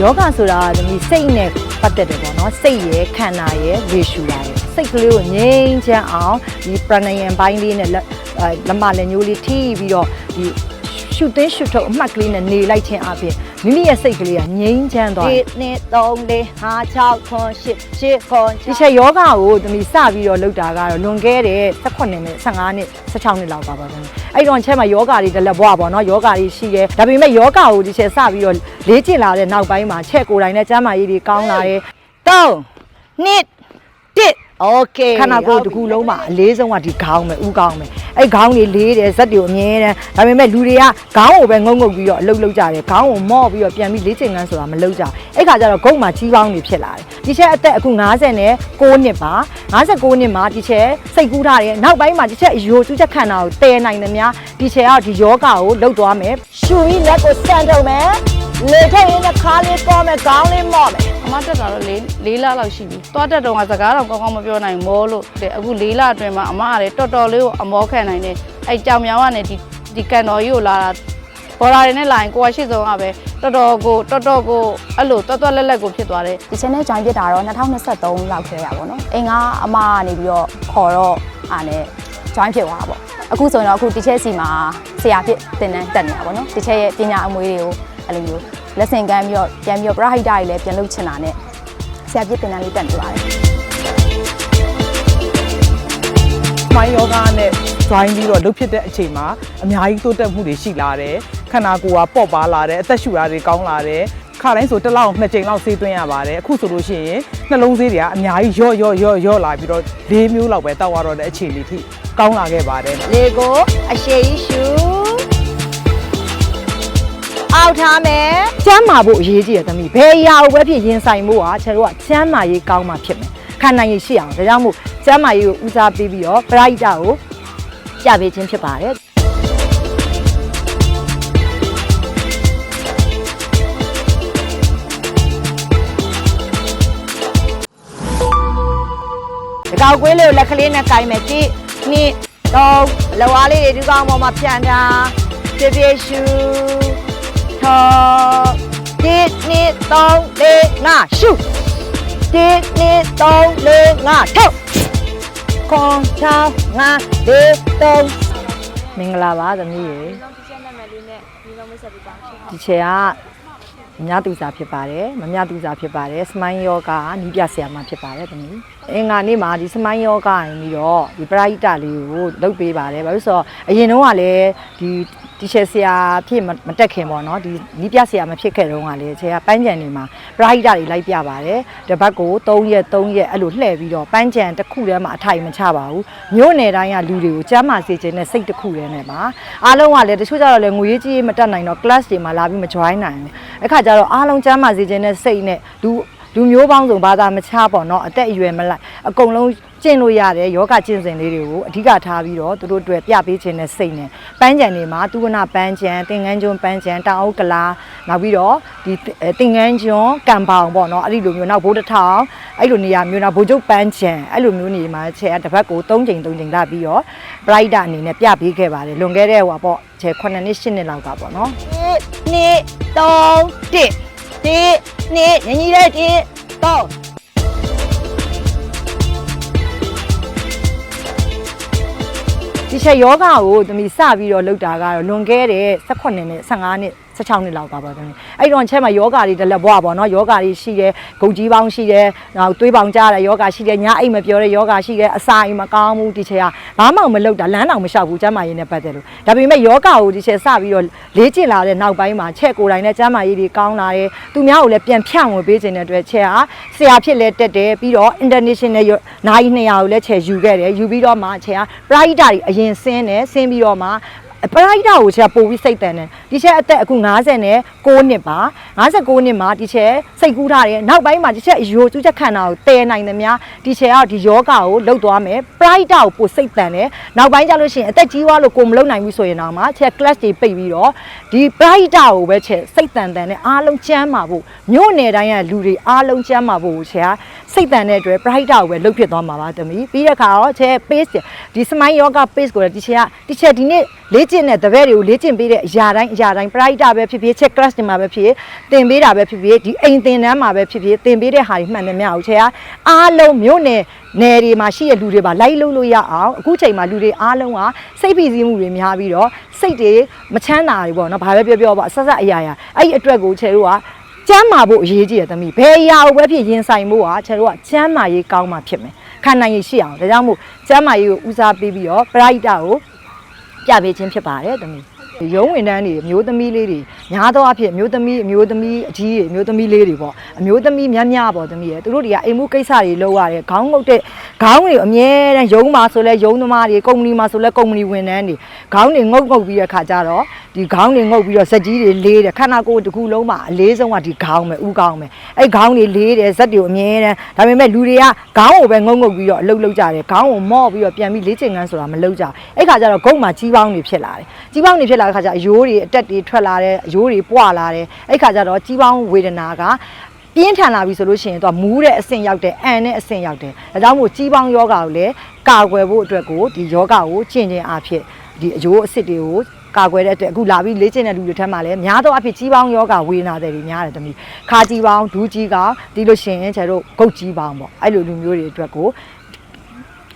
ယောဂဆိုတာကသမီးစိတ်နဲ့ပတ်သက်တယ်ပေါ့နော်စိတ်ရယ်ခန္ဓာရယ်ရေရှူတာရယ်စိတ်ကလေးကိုငြိမ်းချမ်းအောင်ဒီပရဏယံဘိုင်းလေးနဲ့လက်အဲလက်မလက်ညိုးလေးထိပြီးတော့ဒီ ရှုသင်းရှုထုတ်အမှတ်ကလေးနဲ့နေလိုက်ခြင်းအပြင်မိမိရဲ့စိတ်ကလေးကငြိမ်းချမ်းသွားတယ်1 2 3 4 5 6 8 8 9ဒီချက်ယောဂကိုသမီးစပြီးတော့လုပ်တာကတော့လွန်ခဲ့တဲ့18နှစ်နဲ့15နှစ်16နှစ်လောက်ကပါသမီးအဲ့တော့ချက်မှာယောဂတွေတလက်ဘွားပေါ့နော်ယောဂတွေရှိတယ်ဒါပေမဲ့ယောဂကိုဒီချက်စပြီးတော့လေ့ကျင့်လာတဲ့နောက်ပိုင်းမှာချက်ကိုယ်တိုင်နဲ့ကျမ်းမာရေးတွေကောင်းလာတယ်3 နှစ်1 Okay ခန္ဓာကိုယ်တစ်ခုလုံးမှာအလေးဆုံးကဒီခေါင်းပဲဥခေါင်းပဲအဲ့ခေါင်းတွေလေးတယ်ဇက်တွေအမြဲတမ်းဒါပေမဲ့လူတွေကခေါင်းကိုပဲငုံငုံပြီးတော့အလုပ်လုပ်ကြတယ်ခေါင်းကိုမော့ပြီးတော့ပြန်ပြီးလေ့ကျင့်ခန်းဆိုတာမလုပ်ကြဘူးအဲ့ခါကျတော့ဂုံမှာကြီးပေါင်းတွေဖြစ်လာတယ်ဒီချက်အသက်အခု90နဲ့6နှစ်ပါ59နှစ်မှာဒီချက်စိတ်ကူးထားတယ်နောက်ပိုင်းမှာဒီချက်အယိုကျူးချက်ခန္ဓာကိုတည်နိုင်တယ်များဒီချက်ကဒီယောဂကိုလှုပ်သွားမယ်ရှူပြီးလက်ကိုစမ်းထုတ်မယ်လေထုတ်ရင်းနဲ့ခါလေးပေါ်မယ်ခေါင်းလေးမော့မယ်အ မတက်တာတော့၄၄လလောက်ရှိပြီ။သွားတက်တော့ကစကားတော့ကောင်းကောင်းမပြောနိုင်ဘူးမောလို့တဲ့အခု၄လအတွင်းမှာအမကလည်းတော်တော်လေးကိုအမောခံနိုင်တယ်။အဲကြောင်မြောင်ကနေဒီဒီကန်တော်ကြီးကိုလာတာဘော်လာတွေနဲ့လာရင်ကိုကရှိဆုံးကပဲတော်တော်ကိုတော်တော်ကိုအဲ့လိုတွတ်တွတ်လက်လက်ကိုဖြစ်သွားတယ်ဒီ channel join ဖြစ်တာတော့2023လောက်ထဲရပါတော့။အိမ်ကအမကနေပြီးတော့ခေါ်တော့အားနဲ့ join ဖြစ်သွားတာပေါ့။အခုဆိုရင်တော့အခုဒီချက်စီမှာဆရာဖြစ်တင်တန်းတက်နေတာပေါ့နော်။ဒီချက်ရဲ့ပညာအမွေတွေကိုအဲ့လိုမျိုးလက်ဆင့်ကမ်းပြီးတော့ပြန်ပြီးတော့ private တွေလည်းပြန်လုပ်ချင်တာနဲ့ဆရာဖြစ်တင်တန်းလေးတက်နေပါတယ်။မိုင်းယောဂနဲ့ join ပြီးတော့လုပ်ဖြစ်တဲ့အချိန်မှာအများကြီးတိုးတက်မှုတွေရှိလာတယ်ခန္ဓာကိုယ်ကပေါ့ပါလာတယ်အသက်ရှူတာတွေကောင်းလာတယ် ခါတိုင်းဆိုတစ်လောက်နှစ်ကြိမ်လောက်ဆေးသွင်းရပါတယ်အခုဆိုလို့ရှိရင်နှလုံးဆေးတွေကအများကြီးရော့ရော့ရော့ရော့လာပြီးတော့၄မျိုးလောက်ပဲတောက်ရတော့တဲ့အခြေအနေထိကောင်းလာခဲ့ပါတယ်လေကိုအရှိရှူအောက်ထားမယ်ကျမ်းမာဖို့အရေးကြီးတယ်သမီးဘယ်အရာကိုပဲဖြစ်ရင်ဆိုင်ဖို့ကကျွန်တော်တို့ကကျမ်းမာရေးကောင်းမှဖြစ်မယ်ခန္ဓာရည်ရှိအောင်ဒါကြောင့်မို့ကျမ်းမာရေးကိုဦးစားပေးပြီးတော့ပရိဒတ်ကိုကြပေးခြင်းဖြစ်ပါတယ် ဒီကောက်ကွေးလေးကိုလက်ကလေးနဲ့ကင်မယ်ကြည့်နှစ်သုံးလဝါလေးတွေဒီကောင်ပေါ်မှာပြန်တာပြပြရှူထောဒီနှစ်သုံးလေးငါရှုဒီနှစ်သုံးလေးငါထုတ်ခွန်ချောင်းငါလေးသုံးမင်္ဂလာပါသမီးရေဒီချေက မြတ်သူစာဖြစ်ပါတယ်မမြတ်သူစာဖြစ်ပါတယ်စမိုင်းယောဂနီးပြဆရာမဖြစ်ပါတယ်သမီးအင်္ဂါနေ့မှာဒီစမိုင်းယောဂရင်ပြီးတော့ဒီပရိဒတ်လေးကိုလုပ်ပေးပါတယ်ဘာလို့ဆိုတော့အရင်တော့ကလည်းဒီ ဒီချေဆရာဖြစ်မမတက်ခင်ပေါ့နော်ဒီနီးပြဆရာမဖြစ်ခဲ့တော့ကလည်းချေကပန်းကြံနေမှာပရိဒတ်တွေလိုက်ပြပါတယ်တစ်ပတ်ကို3ရက်3ရက်အဲ့လိုလှည့်ပြီးတော့ပန်းကြံတစ်ခုတည်းမှာအထိုင်မချပါဘူးမြို့နယ်တိုင်းကလူတွေကိုကျမ်းမာစေခြင်းနဲ့စိတ်တစ်ခုတည်းနဲ့ပါအားလုံးကလည်းတချို့ကျတော့လည်းငွေရေးကြီးမတက်နိုင်တော့ class တွေမှာလာပြီးမ join နိုင်ဘူးအခါကျတော့အားလုံးကျမ်းမာစေခြင်းနဲ့စိတ်နဲ့လူ လူမျိုးပေါင်းစုံဘာသာမခြားပေါ့နော်အသက်အရွယ်မလိုက်အကုန်လုံးကျင့်လို့ရတယ်ယောဂကျင့်စဉ်လေးတွေကိုအဓိကထားပြီးတော့သူတို့အတွက်ပြပေးခြင်းနဲ့စိတ်နဲ့ပန်းကြံတွေမှာသူဝနာပန်းကြံသင်္ကန်းကျွန်းပန်းကြံတောင်အုပ်ကလာနောက်ပြီးတော့ဒီသင်္ကန်းကျွန်းကံပေါင်ပေါ့နော်အဲ့ဒီလိုမျိုးနောက်ဘိုးတစ်ထောင်အဲ့လိုနေရာမျိုးနောက်ဘိုးကျုပ်ပန်းကြံအဲ့လိုမျိုးနေမှာခြေကတစ်ပတ်ကို3ချိန်3ချိန်လာပြီးတော့ bright အနေနဲ့ပြပေးခဲ့ပါတယ်လွန်ခဲ့တဲ့ဟိုပါပေါ့ခြေ9နှစ်10နှစ်လောက်ကပေါ့နော်1 2 3 1 ဒီနေ့ညီညီလေးဒီတော့ဒီချက်ယောဂကိုသမီးစပြီးတော့လုပ်တာကတော့လွန်ခဲ့တဲ့18နှစ်နဲ့15နှစ် 16နှစ်လောက်ကပါသမီးအဲ့တော့ချက်မှာယောဂတွေတလက်ဘွားပေါ့နော်ယောဂတွေရှိတယ်ဂုတ်ကြီးပေါင်းရှိတယ်နောက်သွေးပေါင်းကြားတဲ့ယောဂရှိတယ်ညအိတ်မပြောတဲ့ယောဂရှိတယ်အစာအိမ်မကောင်းဘူးဒီချက်ကဘာမှမလုပ်တာလမ်းတောင်မလျှောက်ဘူးကျမ်းမာရေးနဲ့ပတ်သက်လို့ဒါပေမဲ့ယောဂကိုဒီချက်စပြီးတော့လေ့ကျင့်လာတဲ့နောက်ပိုင်းမှာချက်ကိုယ်တိုင်နဲ့ကျမ်းမာရေးတွေကောင်းလာတယ်သူများကိုလည်းပြန်ဖြန့်ဝင်ပေးခြင်းတဲ့အတွက်ချက်ဟာဆရာဖြစ်လဲတက်တယ်ပြီးတော့ international နိုင်200ကိုလည်းချက်ယူခဲ့တယ်ယူပြီးတော့မှချက်ဟာ private တွေအရင်ဆင်းတယ်ဆင်းပြီးတော့မှ ပရိုက်တာကိုချက်ပို့ပြီးစိတ်တန်တယ်ဒီချက်အသက်အခု90နဲ့6နှစ်ပါ59နှစ်မှာဒီချက်စိတ်ကူးထားတယ်နောက်ပိုင်းမှာဒီချက်ရိုးကျူးချက်ခန္ဓာကိုတည်နိုင်တယ်များဒီချက်ကဒီယောဂကိုလှုပ်သွားမယ်ပရိုက်တာကိုပို့စိတ်တန်တယ်နောက်ပိုင်းကျလို့ရှိရင်အသက်ကြီးသွားလို့ကိုမလှုပ်နိုင်ဘူးဆိုရင်တော့မှချက် class တွေပိတ်ပြီးတော့ဒီပရိုက်တာကိုပဲချက်စိတ်တန်တန်နဲ့အားလုံးကျမ်းမာဖို့မြို့နယ်တိုင်းကလူတွေအားလုံးကျမ်းမာဖို့ချက်ကစိတ်တန်တဲ့အတွက်ပရိုက်တာကိုပဲလှုပ်ဖြစ်သွားမှာပါတမီပြီးတဲ့အခါတော့ချက် pace ဒီ smile yoga pace ကိုလည်းဒီချက်ကဒီချက်ဒီနေ့လေ့ကျင့်တဲ့တပည့်တွေကိုလေ့ကျင့်ပေးတဲ့အရာတိုင်းအရာတိုင်း pride ပဲဖြစ်ဖြစ် check class တွေမှာပဲဖြစ်ဖြစ်သင်ပေးတာပဲဖြစ်ဖြစ်ဒီအိမ်သင်တန်းမှာပဲဖြစ်ဖြစ်သင်ပေးတဲ့ဟာတွေမှန်တယ်မရဘူးချေကအားလုံးမြို့နယ်နယ်တွေမှာရှိတဲ့လူတွေပါလိုက်လို့လို့ရအောင်အခုချိန်မှာလူတွေအားလုံးကစိတ်ဖိစီးမှုတွေများပြီးတော့စိတ်တွေမချမ်းသာတွေပေါ့နော်ဘာပဲပြောပြောပေါ့အဆက်ဆက်အရာရာအဲ့ဒီအတွက်ကိုချေတို့ကကျမ်းမာဖို့အရေးကြီးတယ်သမီးဘယ်အရာကိုပဲဖြစ်ရင်ဆိုင်ဖို့ကကျတို့ကကျမ်းမာရေးကောင်းမှဖြစ်မယ်ခံနိုင်ရရှိအောင်ဒါကြောင့်မို့ကျမ်းမာရေးကိုဦးစားပေးပြီးတော့ပရိဒတ်ကို ပြပေးခြင်းဖြစ်ပါတယ်သမီး ရုံးဝင်တန်းတွေအမျိုးသမီးလေးတွေများသောအားဖြင့်အမျိုးသမီးအမျိုးသမီးအကြီးတွေအမျိုးသမီးလေးတွေပေါ့အမျိုးသမီးများများပေါ့သမီးရဲ့သူတို့တွေကအိမ်မှုကိစ္စတွေလုပ်ရတယ်ခေါင်းငုတ်တဲ့ခေါင်းတွေအမြဲတမ်းရုံးမှာဆိုလဲရုံးသမားတွေကုမ္ပဏီမှာဆိုလဲကုမ္ပဏီဝန်ထမ်းတွေခေါင်းတွေငုတ်ငုတ်ပြီးတဲ့ခါကျတော့ဒီခေါင်းတွေငုတ်ပြီးတော့စက်ကြီးတွေလေးတယ်ခန္ဓာကိုယ်တစ်ခုလုံးမှာအလေးဆုံးကဒီခေါင်းပဲဥခေါင်းပဲအဲ့ခေါင်းတွေလေးတယ်ဇက်တွေအမြဲတမ်းဒါပေမဲ့လူတွေကခေါင်းကိုပဲငုတ်ငုတ်ပြီးတော့အလုပ်လုပ်ကြတယ်ခေါင်းကိုမော့ပြီးတော့ပြန်ပြီးလေးချင်ငန်းဆိုတာမလုပ်ကြဘူးအဲ့ခါကျတော့ဂုတ်မှာကြီးပေါင်းတွေဖြစ်လာတယ်ကြီးပေါင်းတွေဖြစ်လာတဲ့ခါကျအယိုးတွေအတက်တွေထွက်လာတယ်အယိုးတွေပွာလာတယ်အဲ့ခါကျတော့ကြီးပေါင်းဝေဒနာကပြင်းထန်လာပြီဆိုလို့ရှိရင်တော့မူးတဲ့အဆင့်ရောက်တယ်အန်တဲ့အဆင့်ရောက်တယ်ဒါကြောင့်မို့ကြီးပေါင်းယောဂါကိုလည်းကာကွယ်ဖို့အတွက်ကိုဒီယောဂါကိုကျင့်ခြင်းအဖြစ်ဒီအယိုးအစ်စ်တွေကိုကာကွယ်တဲ့အတွက်အခုလာပြီးလေ့ကျင့်တဲ့လူတွေထက်မှလည်းများသောအားဖြင့်ကြီးပေါင်းယောဂဝေဒနာတွေများတယ်တမီးခါကြီးပေါင်းဒူးကြီးကောင်းဒီလို့ရှိရင်ကျတို့ဂုတ်ကြီးပေါင်းပေါ့အဲ့လိုလူမျိုးတွေအတွက်ကို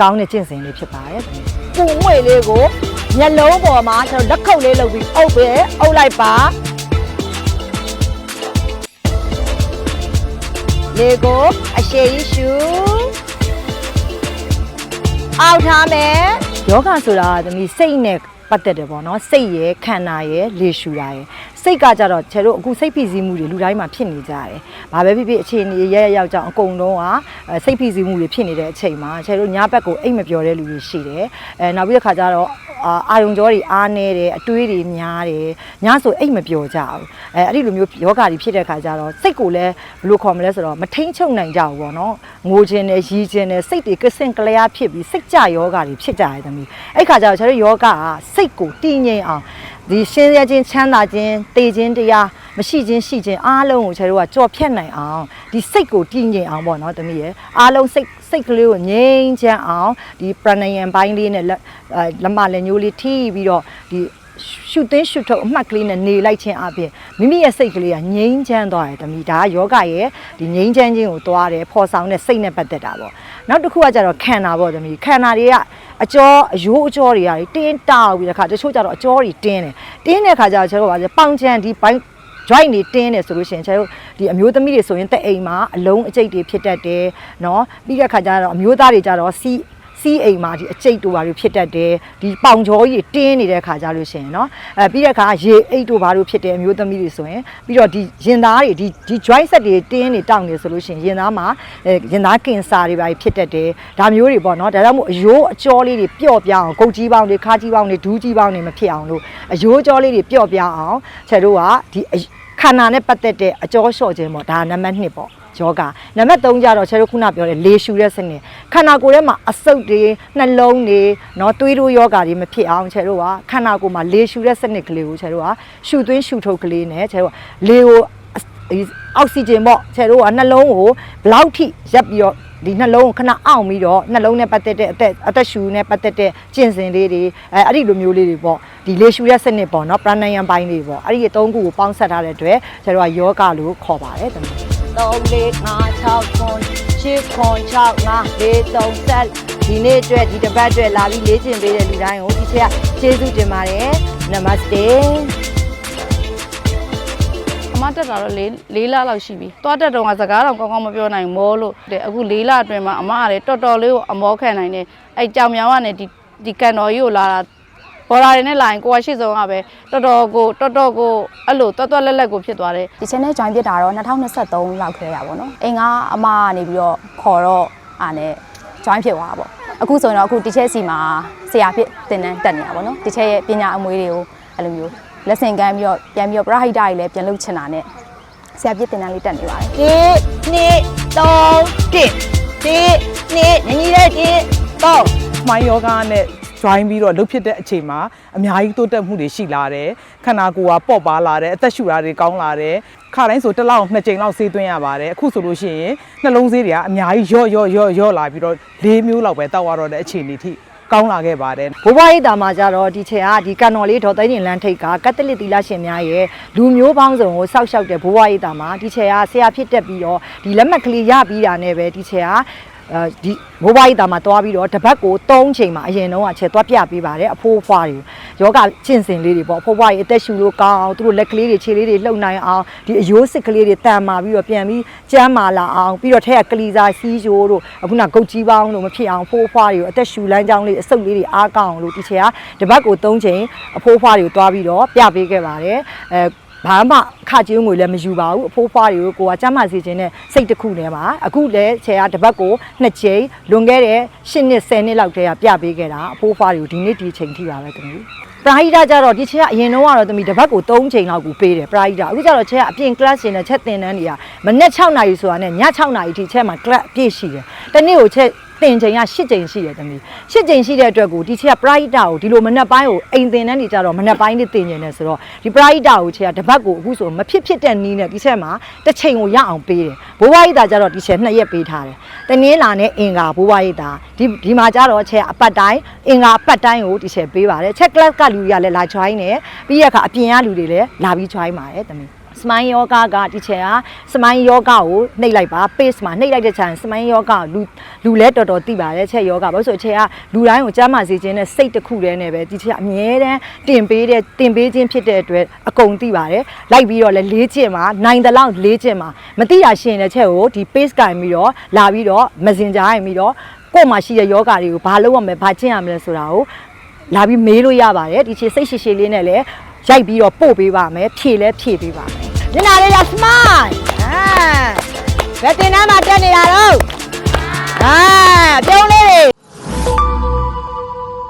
ကောင်းတဲ့ကျင့်စဉ်လေးဖြစ်ပါတယ်တမီးပူငွေလေးကို မျက်လုံးပေါ်မှာကျတို့လက်ခုပ်လေးလုပ်ပြီးအုပ်ပဲအုပ်လိုက်ပါလေကိုအရှိကြီးရှူအောက်ထားမယ်ယောဂဆိုတာကသမီးစိတ်နဲ့ ပတ်သက်တယ်ပေါ့နော်စိတ်ရယ်ခန္ဓာရယ်လေရှူတာရယ်စိတ်ကကြတော့ကျတို့အခုစိတ်ဖိစီးမှုတွေလူတိုင်းမှာဖြစ်နေကြတယ်။ဘာပဲဖြစ်ဖြစ်အခြေအနေရရရောက်ကြအောင်အကုန်လုံးကအဲစိတ်ဖိစီးမှုတွေဖြစ်နေတဲ့အချိန်မှာကျတို့ညဘက်ကိုအိတ်မပြောတဲ့လူတွေရှိတယ်။အဲနောက်ပြီးတဲ့ခါကျတော့အာအာယုံကြောတွေအားနေတယ်အတွေးတွေများတယ်ညဆိုအိတ်မပြောကြဘူးအဲအဲ့ဒီလိုမျိုးယောဂါတွေဖြစ်တဲ့ခါကျတော့စိတ်ကိုလည်းဘယ်လိုခေါ်မလဲဆိုတော့မထိန်ချုပ်နိုင်ကြဘူးပေါ့နော်ငိုခြင်းနဲ့ရီးခြင်းနဲ့စိတ်တွေကစင်ကလျားဖြစ်ပြီးစိတ်ကြယောဂါတွေဖြစ်ကြတယ်သမီးအဲ့ခါကျတော့ကျတို့ယောဂါကစိတ်ကိုတည်ငြိမ်အောင်ဒီရှင်းရခြင်းချမ်းသာခြင်းတည်ခြင်းတရားမရှိခြင်းရှိခြင်းအားလုံးကိုကျတို့ကကြော်ဖြတ်နိုင်အောင်ဒီစိတ်ကိုတည်ငြိမ်အောင်ပေါ့နော်သမီးရဲ့အားလုံးစိတ်စိတ်ကလေးကိုငြိမ်ချမ်းအောင်ဒီပရဏယံပိုင်းလေးနဲ့လက်အဲလက်မလက်ညိုးလေးထိပြီးတော့ဒီ ရှုသင်းရှုထုတ်အမှတ်ကလေးနဲ့နေလိုက်ခြင်းအပြင်မိမိရဲ့စိတ်ကလေးကငြိမ်းချမ်းသွားတယ်တမီဒါကယောဂရဲ့ဒီငြိမ်းချမ်းခြင်းကိုသွားတယ်ဖော်ဆောင်တဲ့စိတ်နဲ့ပတ်သက်တာပေါ့နောက်တစ်ခုကကြတော့ခန္ဓာပေါ့တမီခန္ဓာတွေကအကျော်အယိုးအကျော်တွေကတင်းတောက်ပြီးတဲ့ခါတချို့ကြတော့အကျော်တွေတင်းတယ်တင်းတဲ့ခါကျတော့ကျတော့ဗာလဲပေါင်ချန်ဒီဘိုင်း joint နေတင်းတယ်ဆိုလို့ရှိရင်ကျတို့ဒီအမျိုးသမီးတွေဆိုရင်တက်အိမ်မှာအလုံးအကျိတ်တွေဖြစ်တတ်တယ်เนาะပြီးတဲ့ခါကျတော့အမျိုးသားတွေကြတော့စီ စီးအိမ်မှာဒီအကျိတ်တို့ဘာတွေဖြစ်တတ်တယ်ဒီပေါင်ချောကြီးတင်းနေတဲ့ခါကြလို့ရှိရင်เนาะအဲပြီးတဲ့ခါရေအိတ်တို့ဘာတို့ဖြစ်တယ်အမျိုးသမီးတွေဆိုရင်ပြီးတော့ဒီရင်သားတွေဒီဒီ joint set တွေတင်းနေတောင့်နေဆိုလို့ရှိရင်ရင်သားမှာအဲရင်သားကင်ဆာတွေဘာတွေဖြစ်တတ်တယ်ဒါမျိုးတွေပေါ့เนาะဒါကြောင့်မို့အယိုးအကျော်လေးတွေပျော့ပြအောင်ဂုတ်ကြီးပေါင်းတွေခါကြီးပေါင်းတွေဒူးကြီးပေါင်းတွေမဖြစ်အောင်လို့အယိုးအကျော်လေးတွေပျော့ပြအောင်ဆယ်တို့ကဒီအ ခန္ဓာနဲ့ပတ်သက်တဲ့အကြောလျှော့ခြင်းပေါ့ဒါနံပါတ်1ပေါ့ ယောဂနံပါတ်3ကြတော့ချေတို့ခုနပြောတဲ့လေရှူတဲ့စနစ်ခန္ဓာကိုယ်ထဲမှာအဆုတ်တွေနှလုံးတွေနော်သွေးတို့ယောဂတွေမဖြစ်အောင်ချေတို့ကခန္ဓာကိုယ်မှာလေရှူတဲ့စနစ်ကလေးကိုချေတို့ကရှူသွင်းရှူထုတ်ကလေးနဲ့ချေတို့ကလေကိုအောက်ဆီဂျင်ပေါ့ချေတို့ကနှလုံးကိုဘလောက်ထိရပ်ပြီးတော့ဒီနှလုံးကိုခဏအောင်ပြီးတော့နှလုံးနဲ့ပတ်သက်တဲ့အသက်အသက်ရှူနဲ့ပတ်သက်တဲ့ကျင့်စဉ်လေးတွေအဲအဲ့ဒီလိုမျိုးလေးတွေပေါ့ဒီလေရှူရစနစ်ပေါ့နော်ပရဏယံပိုင်းတွေပေါ့အဲ့ဒီအသုံးခုကိုပေါင်းဆက်ထားတဲ့အတွက်ကျွန်တော်ကယောဂလို့ခေါ်ပါတယ်တမန် 3 4 5 6ခွန်8ခွန်6 5 4 3ဆက်ဒီနေ့အတွက်ဒီတစ်ပတ်အတွက်လာပြီးလေ့ကျင့်ပေးတဲ့လူတိုင်းကိုဒီချက်ကကျေးဇူးတင်ပါတယ်နမစတေအမတက်တာတော့၄၄လလောက်ရှိပြီ။သွားတက်တော့ကစကားတော့ကောင်းကောင်းမပြောနိုင်ဘူးမောလို့တဲ့အခု၄လအတွင်းမှာအမကလည်းတော်တော်လေးကိုအမောခံနိုင်တယ်။အဲကြောင်မြောင်ကနေဒီဒီကန်တော်ကြီးကိုလာတာ ဘော်လာတွေနဲ့လာရင်ကိုကရှိဆုံးကပဲတော်တော်ကိုတော်တော်ကိုအဲ့လိုတော်တော်လက်လက်ကိုဖြစ်သွားတယ်ဒီ channel join ဖြစ်တာတော့2023လောက်ခဲ့ရပါတော့။အိမ်ကအမကနေပြီးတော့ခေါ်တော့အားနဲ့ join ဖြစ်သွားတာပေါ့။အခုဆိုရင်တော့အခု teacher စီမှာဆရာဖြစ်တင်တန်းတက်နေတာပေါ့နော်။ teacher ရဲ့ပညာအမွေတွေကိုအဲ့လိုမျိုး lesson ကမ်းပြီးတော့ပြန်ပြီးတော့ private တွေလည်းပြန်လုပ်ချင်တာနဲ့ဆရာဖြစ်တင်တန်းလေးတက်နေပါတယ်။ဒီနှစ်3တစ်ဒီနှစ်ညီညီတဲ့ဒီပေါ့မိုင်းယောဂနဲ့ join ပြီးတော့လှုပ်ဖြစ်တဲ့အချိန်မှာအများကြီးတိုးတက်မှုတွေရှိလာတယ်ခန္ဓာကိုယ်ကပေါ့ပါလာတယ်အသက်ရှူတာတွေကောင်းလာတယ်ခါတိုင်းဆိုတစ်လောက်နှစ်ကြိမ်လောက်ဆေးသွင်းရပါတယ်အခုဆိုလို့ရှိရင်နှလုံးဆေးတွေကအများကြီးရော့ရော့ရော့ရော့လာပြီးတော့၄မျိုးလောက်ပဲတောက်ရတော့တဲ့အခြေအနေထိကောင်းလာခဲ့ပါတယ်ဘိုးဘွားရိပ်တာမှာကြတော့ဒီချက်ကဒီကန်တော်လေးဒေါ်သိန်းတင်လန်းထိတ်ကကက်သလစ်သီလရှင်များရဲ့လူမျိုးပေါင်းစုံကိုစောက်ရှောက်တဲ့ဘိုးဘွားရိပ်တာမှာဒီချက်ကဆရာဖြစ်တက်ပြီးတော့ဒီလက်မှတ်ကလေးရပြီးတာနဲ့ပဲဒီချက်က အဲဒီဘိုးဘွားရိပ်တာမှာတွားပြီးတော့တပတ်ကို၃ချိန်မှာအရင်တော့ချက်တွားပြပေးပါတယ်အဖိုးအဖွားတွေယောဂကျင့်စဉ်လေးတွေပေါ့အဖိုးအဖွားတွေအသက်ရှူလို့ကောင်းအောင်သူတို့လက်ကလေးတွေခြေလေးတွေလှုပ်နိုင်အောင်ဒီအယိုးစစ်ကလေးတွေတန်မာပြီးတော့ပြန်ပြီးကျန်းမာလာအောင်ပြီးတော့ထက်ကကလီစာစီးချိုးတို့အခုနဂုတ်ကြီးပေါင်းတို့မဖြစ်အောင်အဖိုးအဖွားတွေကိုအသက်ရှူလမ်းကြောင်းလေးအဆုပ်လေးတွေအားကောင်းအောင်လို့ဒီချက်ကတပတ်ကို၃ချိန်အဖိုးအဖွားတွေကိုတွားပြီးတော့ပြပေးခဲ့ပါတယ်အဲ ဘာမှခကြင်းငွေလည်းမယူပါဘူးအဖိုးဖွားတွေကိုကိုကစမ်းမစီခြင်းနဲ့စိတ်တစ်ခုနဲ့ပါအခုလည်းခြေကတပတ်ကိုနှစ်ကြိမ်လွန်ခဲ့တဲ့၈နှစ်10နှစ်လောက်တည်းကပြပေးခဲ့တာအဖိုးဖွားတွေကိုဒီနေ့ဒီချိန်ထိပါပဲတမီးပရာဟိတကြတော့ဒီချက်ကအရင်တော့ကတော့တမီတပတ်ကို3ချိန်လောက်ကိုပေးတယ်ပရာဟိတအခုကျတော့ချက်ကအပြင် class ရှင်နဲ့ချက်သင်တန်းတွေကမနေ့6နာရီဆိုတာနဲ့ည6နာရီထိချက်မှာ class အပြည့်ရှိတယ်တနေ့ကိုချက် တင်ချိန်က8ချိန်ရှိတယ်တမီး8ချိန်ရှိတဲ့အတွက်ကိုဒီချက်ကပရာဟိတကိုဒီလိုမနေ့ပိုင်းကိုအိမ်သင်တန်းတွေကြတော့မနေ့ပိုင်းလေးတင်နေတယ်ဆိုတော့ဒီပရာဟိတကိုချက်ကတပတ်ကိုအခုဆိုမဖြစ်ဖြစ်တဲ့နီးနဲ့ဒီချက်မှာတစ်ချိန်ကိုရအောင်ပေးတယ်ဘိုးဘွားဟိတကြတော့ဒီချက်2ရက်ပေးထားတယ်တနင်္လာနဲ့အင်္ဂါဘိုးဘွားဟိတဒီဒီမှာကြတော့ချက်အပတ်တိုင်းအင်္ဂါအပတ်တိုင်းကိုဒီချက်ပေးပါတယ်ချက် class ကလူတွေကလည်းလာ join တယ်ပြီးရခါအပြင်ကလူတွေလည်းလာပြီး join ပါတယ်တမီး စမိုင်းယောဂကဒီချက်ကစမိုင်းယောဂကိုနှိပ်လိုက်ပါ pace မှာနှိပ်လိုက်တဲ့ချင်စမိုင်းယောဂလူလူလဲတော်တော်သိပါတယ်ချက်ယောဂဘာလို့ဆိုချက်ကလူတိုင်းကိုကြားမှစေခြင်းနဲ့စိတ်တစ်ခုတည်းနဲ့ပဲဒီချက်ကအမြဲတမ်းတင်ပေးတဲ့တင်ပေးခြင်းဖြစ်တဲ့အတွက်အကုန်သိပါတယ်လိုက်ပြီးတော့လဲလေးကျင့်မှာနိုင်တဲ့လောက်လေးကျင့်မှာမသိတာရှင်တဲ့ချက်ကိုဒီ pace ကင်ပြီးတော့လာပြီးတော့ messenger ရင်ပြီးတော့ကို့မှာရှိတဲ့ယောဂတွေကိုဘာလုပ်ရမလဲဘာကျင့်ရမလဲဆိုတာကိုလာပြီးမေးလို့ရပါတယ်ဒီချေစိတ်ရှိရှိလေးနဲ့လည်းရိုက်ပြီးတော့ပို့ပေးပါမယ်ဖြည့်လဲဖြည့်ပေးပါမယ် မျက်နှာလေးက smile ဟာဘယ်တင်နှမ်းမှာတက်နေတာတော့ဟာပြုံးလေးတွေ